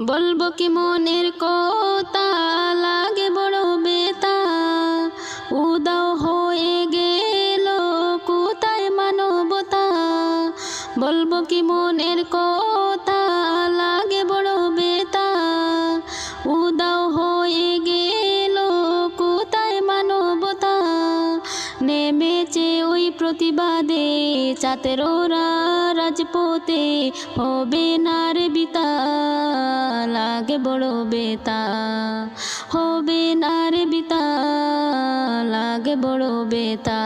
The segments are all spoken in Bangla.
বলব কি মনের কথা? লাগে বড় বেতা উদাও হয়ে গেল, কোথায় মানবতা? বলব কি মনের কথা? লাগে বড় বেতা উদাও হয়ে গেল, কোথায় মানবতা? নেমেছে প্রতিবাদে চাতেরোরা রাজপথে হবে নার বিতা। লাগে বড় বেতা, হবে নার বিতা। লাগে বড় বেতা।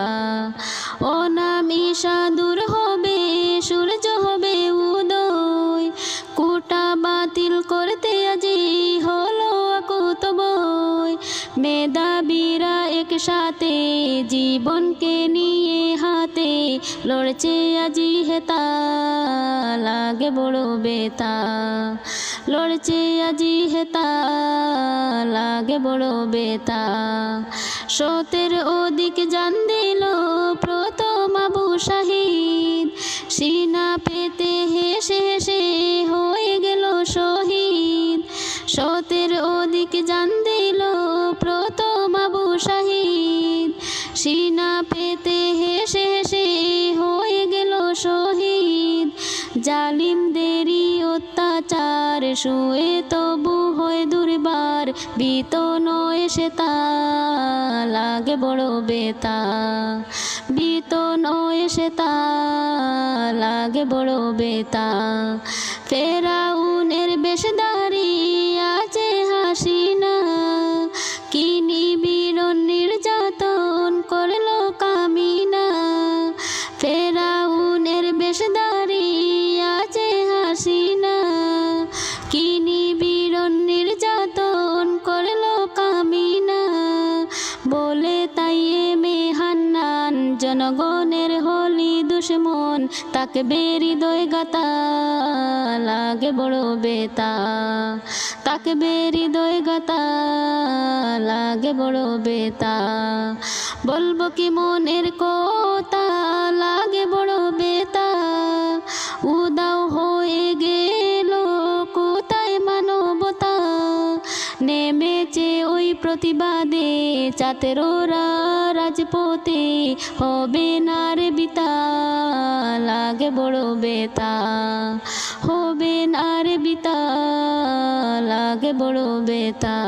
ও নাম ঈশা দূর হবে, সূর্য হবে উদয়। কোটা বাতিল করতে আজি হলো আকুত বই মেধাবীরা একসাথে জীবনকে নিয়ে লড়ছে আজি হেতা, লাগে বড় বেতা। লড়ছে আজি হেতা, লাগে বড় বেতা। সতের ওদিক জান দিল প্রথম আবু শাহিদ। সিনা পেতে হেসে হেসে হয়ে গেল শহীদ। সতের জালিমদেরই অত্যাচার, শুয়ে তবু হয় দুর্বার বিত নয় সে তা লাগে বড় বেতা। বিত নয় সে তা লাগে বড় বেতা। ফেরাউনের বেশদারি জনগণের হলি দুশ্মন, তাকে বেরি দই গাতা লাগে বড় বেতা। তাকে বেরি দই গাতা লাগে বড় বেতা। বলব কি মনের কথা নেমেছে চাতের প্রতিবাদে চাতেরোরা রাজপথে হবে নার বিতা, লাগে বড় বেতা। হবে নার বিতা, লাগে বড় বেতা।